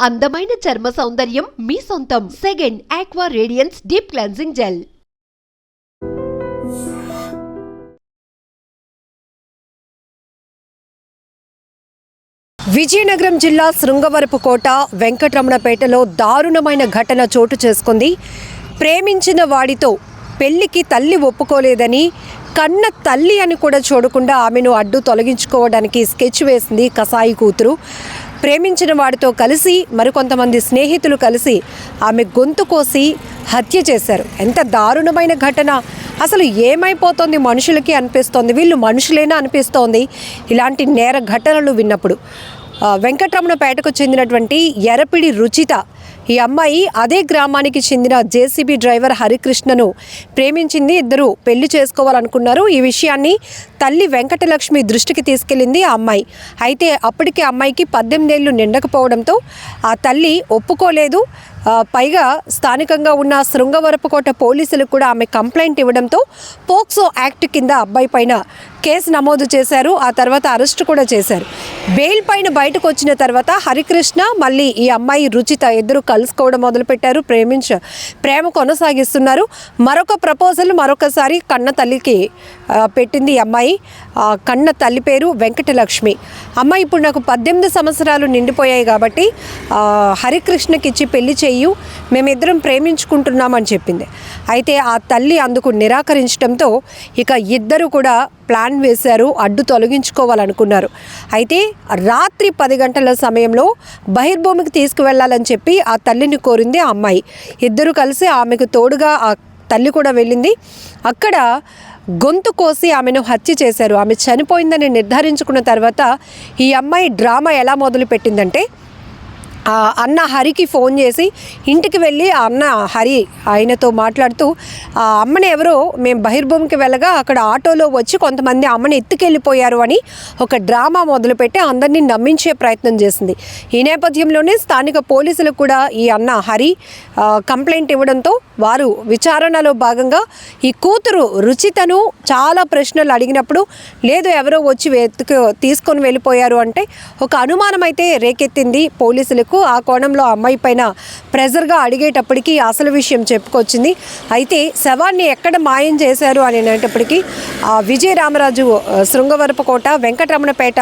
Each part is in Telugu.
అందమైన చర్మ సౌందర్యం మీ సొంతం. Second aqua radiance deep cleansing gel Vizianagaram జిల్లా శృంగవరపుకోట వెంకటరమణపేటలో దారుణమైన ఘటన చోటు చేసుకుంది. ప్రేమించిన వాడితో పెళ్ళికి తల్లి ఒప్పుకోలేదని కన్న తల్లి అని కూడా చూడకుండా ఆమెను అడ్డు తొలగించుకోవడానికి స్కెచ్ వేసింది కసాయి కూతురు. ప్రేమించిన వాడితో కలిసి మరికొంతమంది స్నేహితులు కలిసి ఆమె గొంతు కోసి హత్య చేశారు. ఎంత దారుణమైన ఘటన. అసలు ఏమైపోతుంది మనుషులకి అనిపిస్తోంది వీళ్ళు మనుషులేనా అనిపిస్తోంది? ఇలాంటి నేర ఘటనలు విన్నప్పుడు. వెంకటరమణపేటకు చెందినటువంటి ఎరపిడి రుచిత ఈ అమ్మాయి అదే గ్రామానికి చెందిన జేసీబీ డ్రైవర్ హరికృష్ణను ప్రేమించింది ఇద్దరు పెళ్ళి చేసుకోవాలనుకున్నారు. ఈ విషయాన్ని తల్లి వెంకటలక్ష్మి దృష్టికి తీసుకెళ్ళింది ఆ అమ్మాయి. అయితే అప్పటికే అమ్మాయికి పద్దెనిమిదేళ్ళు నిండకపోవడంతో ఆ తల్లి ఒప్పుకోలేదు. పైగా స్థానికంగా ఉన్న శృంగవరపుకోట పోలీసులు కూడా ఆమె కంప్లైంట్ ఇవ్వడంతో పోక్సో యాక్ట్ కింద అబ్బాయి పైన కేసు నమోదు చేశారు. ఆ తర్వాత అరెస్ట్ కూడా చేశారు. బెయిల్ పైన బయటకు వచ్చిన తర్వాత హరికృష్ణ మళ్ళీ ఈ అమ్మాయి రుచిత ఇద్దరు కలుసుకోవడం మొదలుపెట్టారు. ప్రేమించ ప్రేమ కొనసాగిస్తున్నారు. మరొక ప్రపోజల్ మరొకసారి కన్న తల్లికి పెట్టింది ఈ అమ్మాయి. ఆ, కన్న తల్లి పేరు వెంకటలక్ష్మి. అమ్మాయి ఇప్పుడు నాకు పద్దెనిమిది సంవత్సరాలు నిండిపోయాయి కాబట్టి హరికృష్ణకి ఇచ్చి పెళ్ళి చేయు మేమిద్దరం ప్రేమించుకుంటున్నామని చెప్పింది. అయితే ఆ తల్లి అందుకు నిరాకరించడంతో ఇక ఇద్దరు కూడా ప్లాన్ వేశారు అడ్డు తొలగించుకోవాలనుకున్నారు. అయితే రాత్రి పది గంటల సమయంలో బహిర్భూమికి తీసుకువెళ్ళాలని చెప్పి ఆ తల్లిని కోరింది ఆ అమ్మాయి. ఇద్దరు కలిసి ఆమెకు తోడుగా ఆ తల్లి కూడా వెళ్ళింది. అక్కడ గొంతు కోసి ఆమెను హత్య చేశారు. ఆమె చనిపోయిందని నిర్ధారించుకున్న తర్వాత ఈ అమ్మాయి డ్రామా ఎలా మొదలుపెట్టిందంటే పెట్టిందంటే అన్న హరికి ఫోన్ చేసి ఇంటికి వెళ్ళి ఆ అన్న హరి ఆయనతో మాట్లాడుతూ ఆ అమ్మని ఎవరో మేము బహిర్భూమికి వెళ్ళగా అక్కడ ఆటోలో వచ్చి కొంతమంది అమ్మని ఎత్తుకెళ్ళిపోయారు అని ఒక డ్రామా మొదలుపెట్టి అందరినీ నమ్మించే ప్రయత్నం చేసింది. ఈ నేపథ్యంలోనే స్థానిక పోలీసులకు కూడా ఈ అన్న హరి కంప్లైంట్ ఇవ్వడంతో వారు విచారణలో భాగంగా ఈ కూతురు రుచితను చాలా ప్రశ్నలు అడిగినప్పుడు లేదు ఎవరో వచ్చి వెతుకు తీసుకొని వెళ్ళిపోయారు అంటే ఒక అనుమానం అయితే రేకెత్తింది పోలీసులకు. ఆ కోణంలో ఆ అమ్మాయి పైన ప్రెజర్గా అడిగేటప్పటికీ అసలు విషయం చెప్పుకొచ్చింది. అయితే శవాన్ని ఎక్కడ మాయం చేశారు అని అనేటప్పటికీ ఆ విజయ రామరాజు ఆ, శృంగవరపుకోట వెంకటరమణపేట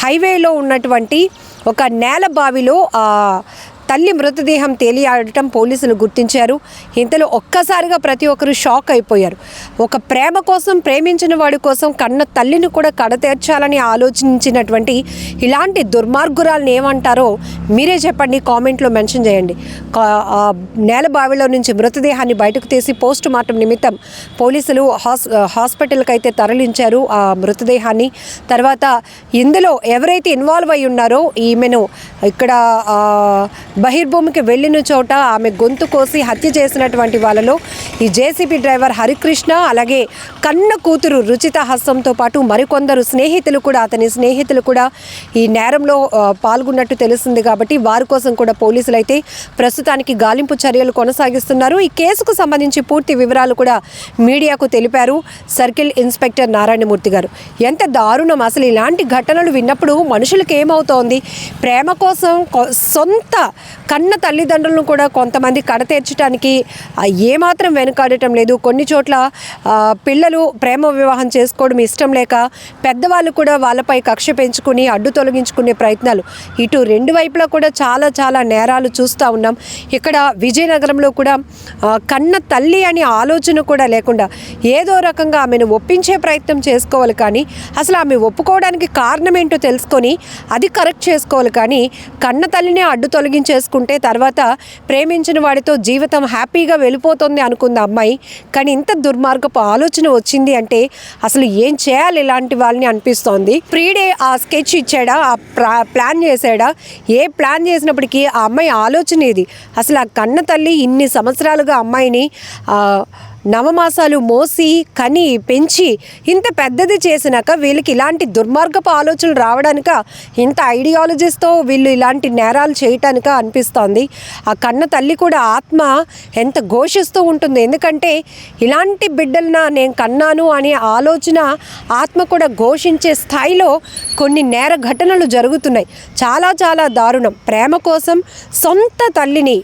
హైవేలో ఉన్నటువంటి ఒక నేల బావిలో ఆ తల్లి మృతదేహం తేలియాడటం పోలీసులు గుర్తించారు. ఇంతలో ఒక్కసారిగా ప్రతి ఒక్కరు షాక్ అయిపోయారు. ఒక ప్రేమ కోసం ప్రేమించిన వాడి కోసం కన్న తల్లిని కూడా కడతేర్చాలని ఆలోచించినటువంటి ఇలాంటి దుర్మార్గురాలను ఏమంటారో మీరే చెప్పండి కామెంట్లో మెన్షన్ చేయండి. నేల బావిలో నుంచి మృతదేహాన్ని బయటకు తీసి పోస్ట్ మార్టం నిమిత్తం పోలీసులు హాస్ హాస్పిటల్కి అయితే తరలించారు ఆ మృతదేహాన్ని. తర్వాత ఇందులో ఎవరైతే ఇన్వాల్వ్ అయి ఉన్నారో ఈమెను ఇక్కడ బహిర్భూమికి వెళ్ళిన చోట ఆమె గొంతు కోసి హత్య చేసినటువంటి వాళ్ళలో ఈ జేసీబీ డ్రైవర్ హరికృష్ణ అలాగే కన్న కూతురు రుచిత హస్తంతో పాటు మరికొందరు స్నేహితులు కూడా అతని స్నేహితులు కూడా ఈ నేరంలో పాల్గొన్నట్టు తెలుస్తుంది కాబట్టి వారి కోసం కూడా పోలీసులు అయితే ప్రస్తుతానికి గాలింపు చర్యలు కొనసాగిస్తున్నారు. ఈ కేసుకు సంబంధించి పూర్తి వివరాలు కూడా మీడియాకు తెలిపారు సర్కిల్ ఇన్స్పెక్టర్ నారాయణమూర్తి గారు. ఎంత దారుణం అసలు ఇలాంటి ఘటనలు విన్నప్పుడు మనుషులకు ఏమవుతోంది? ప్రేమ కోసం కొ- సొంత కన్న తల్లిదండ్రులను కూడా కొంతమంది కడతీర్చడానికి ఏమాత్రం వెనుకాడటం లేదు. కొన్ని చోట్ల పిల్లలు ప్రేమ వివాహం చేసుకోవడం ఇష్టం లేక పెద్దవాళ్ళు కూడా వాళ్ళపై కక్ష పెంచుకుని అడ్డు తొలగించుకునే ప్రయత్నాలు ఇటు రెండు వైపులా కూడా చాలా చాలా నేరాలు చూస్తూ ఉన్నాం. ఇక్కడ విజయనగరంలో కూడా కన్న తల్లి అనే ఆలోచన కూడా లేకుండా ఏదో రకంగా ఆమెను ఒప్పించే ప్రయత్నం చేసుకోవాలి కానీ అసలు ఆమె ఒప్పుకోవడానికి కారణం ఏంటో తెలుసుకొని అది కరెక్ట్ చేసుకోవాలి కానీ కన్న తల్లినే అడ్డు తొలగించే చేసుకుంటే తర్వాత ప్రేమించిన వాడితో జీవితం హ్యాపీగా వెళ్ళిపోతుంది అనుకుంది ఆ అమ్మాయి. కానీ ఇంత దుర్మార్గపు ఆలోచన వచ్చింది అంటే అసలు ఏం చేయాలి ఇలాంటి వాళ్ళని అనిపిస్తోంది. ప్రీడే ఆ స్కెచ్ ఇచ్చాడా? ఆ ప్లాన్ చేశాడా? ఏ ప్లాన్ చేసినప్పటికీ ఆ అమ్మాయి ఆలోచన ఇది. అసలు ఆ కన్న తల్లి ఇన్ని సంవత్సరాలుగా అమ్మాయిని నవమాసాలు మోసి కని పెంచి ఇంత పెద్దది చేసినాక వీళ్ళకి ఇలాంటి దుర్మార్గపు ఆలోచనలు రావడానిక ఇంత ఐడియాలజీస్తో వీళ్ళు ఇలాంటి నేరాలు చేయటానిక అనిపిస్తోంది. ఆ కన్న తల్లి కూడా ఆత్మ ఎంత ఘోషిస్తూ ఉంటుంది. ఎందుకంటే ఇలాంటి బిడ్డలన నేను కన్నాను అనే ఆలోచన ఆత్మ కూడా ఘోషించే స్థాయిలో కొన్ని నేర ఘటనలు జరుగుతున్నాయి. చాలా చాలా దారుణం. ప్రేమ కోసం సొంత తల్లిని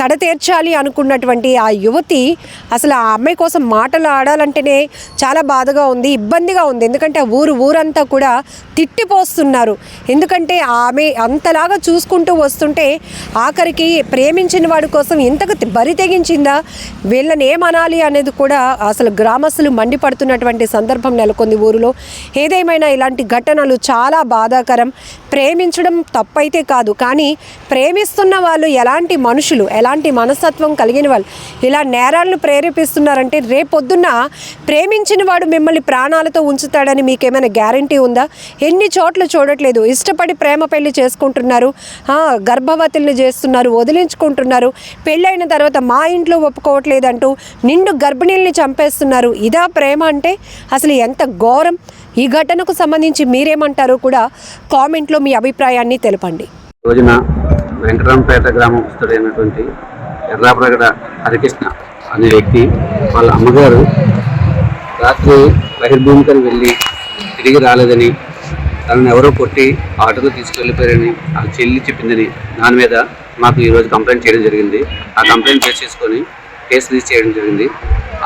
కడతీర్చాలి అనుకున్నటువంటి ఆ యువతి అసలు ఆ అమ్మాయి కోసం మాటలు ఆడాలంటేనే చాలా బాధగా ఉంది ఇబ్బందిగా ఉంది. ఎందుకంటే ఆ ఊరు ఊరంతా కూడా తిట్టిపోస్తున్నారు. ఎందుకంటే ఆమె అంతలాగా చూసుకుంటూ వస్తుంటే ఆఖరికి ప్రేమించిన వాడి కోసం ఇంతకు బరి తెగించిందా? వీళ్ళని ఏమనాలి అనేది కూడా అసలు గ్రామస్తులు మండిపడుతున్నటువంటి సందర్భం నెలకొంది ఊరిలో. ఏదేమైనా ఇలాంటి ఘటనలు చాలా బాధాకరం. ప్రేమించడం తప్పైతే కాదు. కానీ ప్రేమిస్తున్న వాళ్ళు ఎలాంటి మనుషులు ఎలాంటి మనస్తత్వం కలిగిన వాళ్ళు ఇలా నేరాలను ప్రేరేపిస్తున్నారంటే రేపొద్దున్న ప్రేమించిన వాడు మిమ్మల్ని ప్రాణాలతో ఉంచుతాడని మీకేమైనా గ్యారంటీ ఉందా? ఎన్ని చోట్ల చూడట్లేదు. ఇష్టపడి ప్రేమ పెళ్ళి చేసుకుంటున్నారు. గర్భవతుల్ని చేస్తున్నారు వదిలించుకుంటున్నారు. పెళ్ళైన తర్వాత మా ఇంట్లో ఒప్పుకోవట్లేదంటూ నిండు గర్భిణీల్ని చంపేస్తున్నారు. ఇదా ప్రేమ అంటే అసలు ఎంత ఘోరం? ఈ ఘటనకు సంబంధించి మీరేమంటారో కూడా కామెంట్లో మీ అభిప్రాయాన్ని తెలపండి. రోజున వెంకటరామపేట గ్రామస్తుడైనటువంటి ఎర్రాప్రగడ హరికృష్ణ అనే వ్యక్తి వాళ్ళ అమ్మగారు రాత్రి బహిర్భూమికని వెళ్ళి తిరిగి రాలేదని తనని ఎవరో కొట్టి ఆటోలో తీసుకెళ్ళిపోయారని ఆ చెల్లి చెప్పిందని దాని మీద మాకు ఈరోజు కంప్లైంట్ చేయడం జరిగింది. ఆ కంప్లైంట్ బేస్ చేసుకొని కేసు రిజిస్టర్ చేయడం జరిగింది.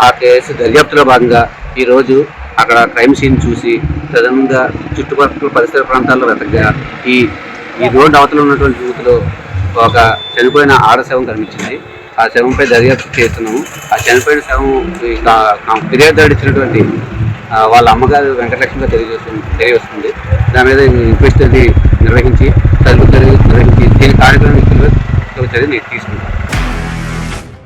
ఆ కేసు దర్యాప్తులో భాగంగా ఈరోజు అక్కడ క్రైమ్ సీన్ చూసి ప్రధానంగా చుట్టుపక్కల పరిసర ప్రాంతాల్లో వెతకగా ఈ ఈ రోడ్డు అవతల ఉన్నటువంటి యూత్లో ఒక చనిపోయిన ఆడ శవం కనిపించింది. ఆ శవంపై దర్యాప్తు చేస్తున్నాము. ఆ చనిపోయిన శవం ఫిర్యాదు ఇచ్చినటువంటి వాళ్ళ అమ్మగారు వెంకటలక్ష్మిగా తెలియజేస్తుంది తెలియవస్తుంది దాని మీద ఇన్క్వెస్ట్ నిర్వహించి తదుపరి నిర్వహించి దీని కార్యక్రమం చర్య నేను తీసుకుంటాను.